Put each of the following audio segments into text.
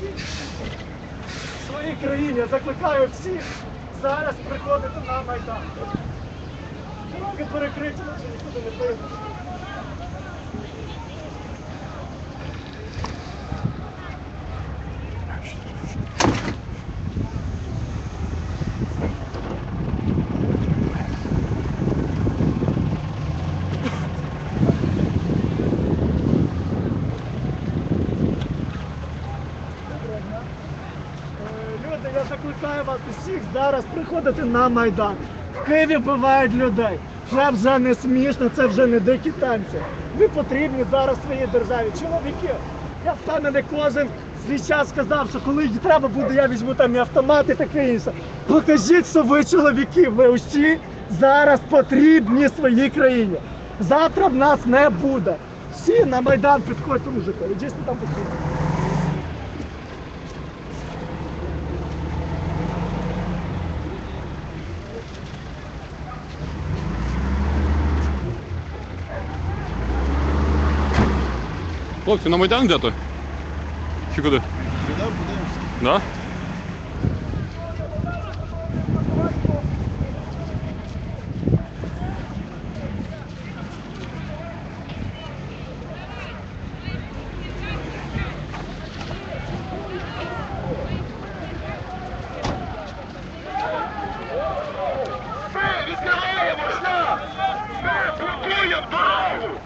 В своїй країні закликаю всіх зараз приходити на Майдан. Дороги перекриті, нічого нікуди не поїдемо. Е, Люди, я закликаю вас усіх зараз приходити на Майдан. В Києві вбивають людей. Це вже не смішно, це вже не дикі танці. Ви потрібні зараз своїй державі. Чоловіки, я впевнений, кожен свій час сказав, що коли треба буде, я візьму там і автомат і таке інше. Покажіть, що ви чоловіки, ви усі зараз потрібні своїй країні. Завтра в нас не буде. Всі на Майдан підходьте, мужики, дійсно там потрібні. Хлопці, на Майдан йдете? Чи куди? Да? Ми відкриваємо шлях! Ми блокуємо дорогу!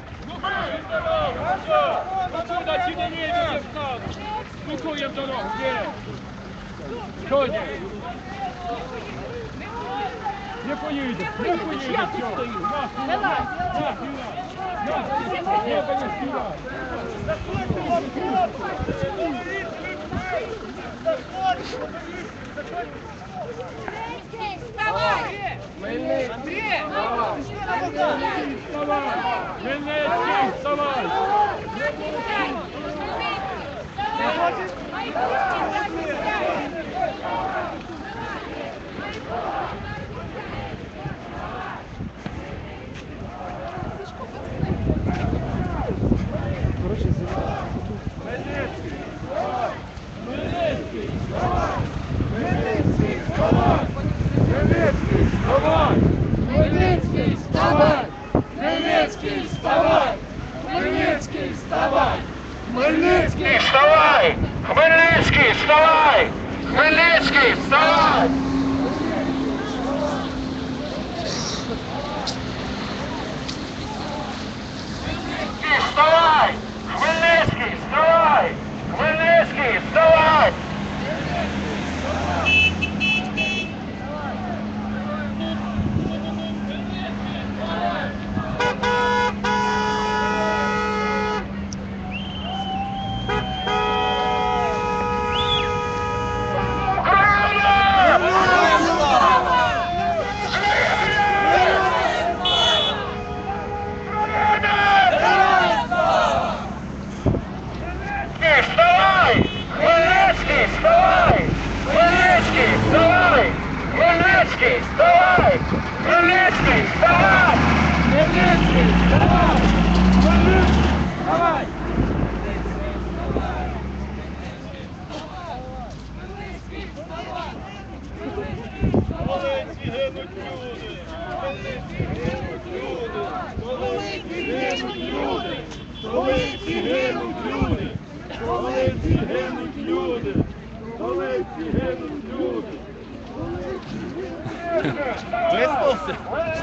Куда тебя не едет там? Сколько я? Где? Что не? Не не поедет. Я тут стою. На, сюда. На, сюда. Не поедет сюда. Заходьте Вставай! Мельницкий, вставай! Мельницкий, вставай! Thank you. Хмельницький! вставай! Хмельницький, вставай! Хмельницький, вставай! Хмельницький, вставай! Хмельницький, вставай! Хмельницький, вставай! Хмельницький, гинуть люди! Коли гинуть люди! Коли гинуть люди! Коли гинуть люди! Виспався?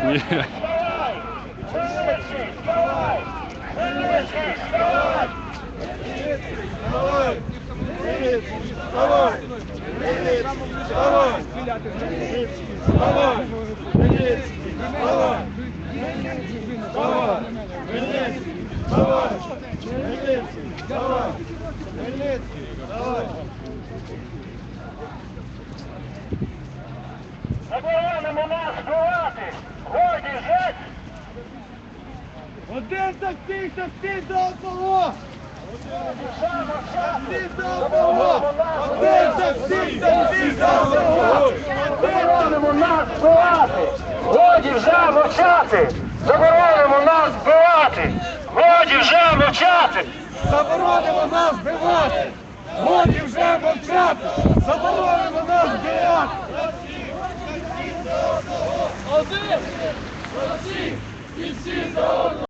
Ні. Вставай! Вставай! Вставай! Заборонимо нас вбивати! Годі жить! Один таксист, таксист до одного! Таксист до одного! Один таксист до одного! Заборонимо нас вбивати! Годі вже мовчати! Заборонимо нас вбивати! Годі вже мовчати! Заборонимо нас вбивати!